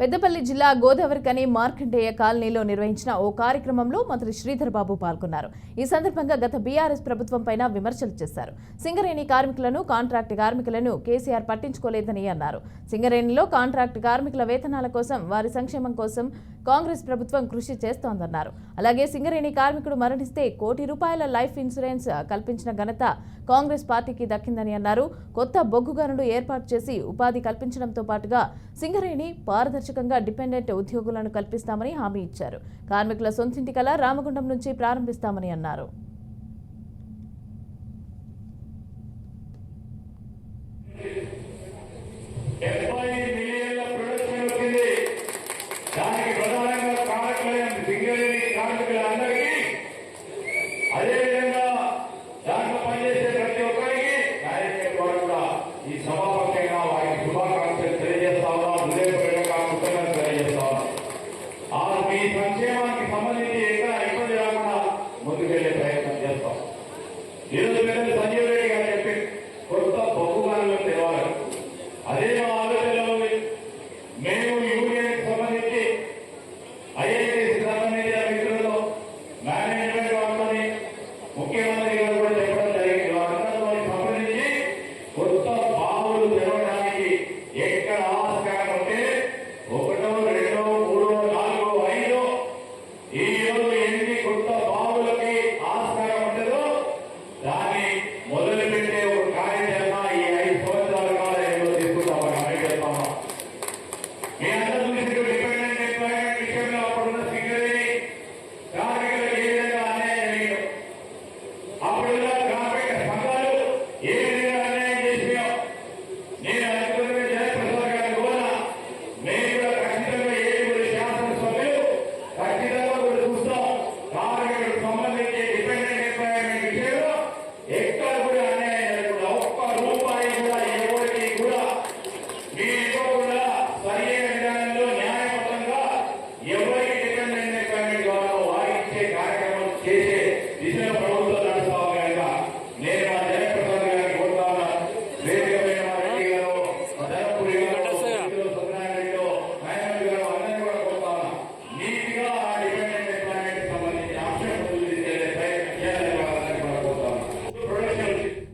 పెద్దపల్లి జిల్లా గోదావరికని మార్కండేయ కాలనీలో నిర్వహించిన ఓ కార్యక్రమంలో మంత్రి శ్రీధర్ బాబు పాల్గొన్నారు. ఈ సందర్భంగా గత బీఆర్ఎస్ ప్రభుత్వం పైన విమర్శలు చేశారు. సింగరేణి కార్మికులను కాంట్రాక్ట్ కార్మికులను కేసీఆర్ పట్టించుకోలేదని అన్నారు. సింగరేణిలో కాంట్రాక్ట్ కార్మికుల వేతనాల కోసం వారి సంక్షేమం కోసం కాంగ్రెస్ ప్రభుత్వం కృషి చేస్తోందన్నారు. అలాగే సింగరేణి కార్మికుడు మరణిస్తే కోటి రూపాయల లైఫ్ ఇన్సూరెన్స్ కల్పించిన ఘనత కాంగ్రెస్ పార్టీకి దక్కిందని అన్నారు. కొత్త బొగ్గు గనులు ఏర్పాటు చేసి ఉపాధి కల్పించడంతో పాటుగా సింగరేణి పారదర్శకంగా డిపెండెంట్ ఉద్యోగులను కల్పిస్తామని హామీ ఇచ్చారు. కార్మికుల సొంతింటి కల రామగుండం నుంచి ప్రారంభిస్తామని అన్నారు. Yeah.